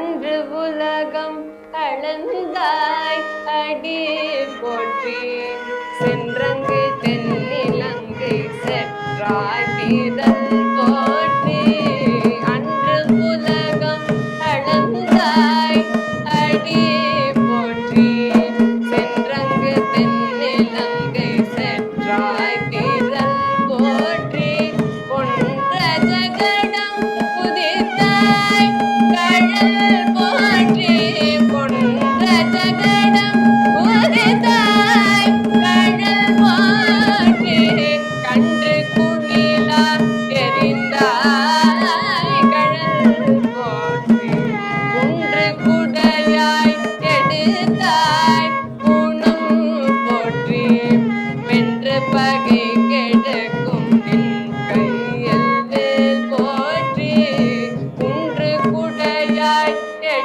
அன்று உலகம் கலந்தாய் அடி போற்றி. சென்றங்கு தென்னிலங்கை செற்றாய் வீரல் போற்றி. அன்று உலகம் கலந்தாய் அடி போற்றி.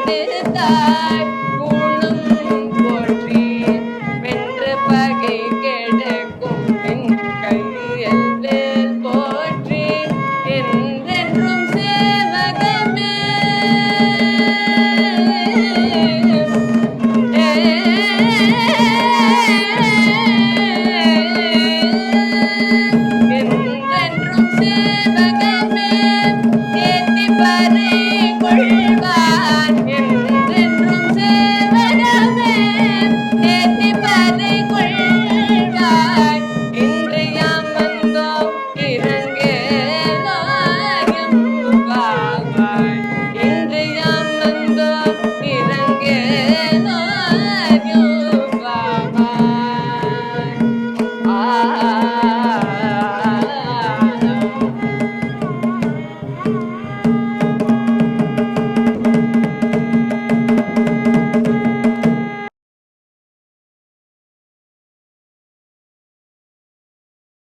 bit the time.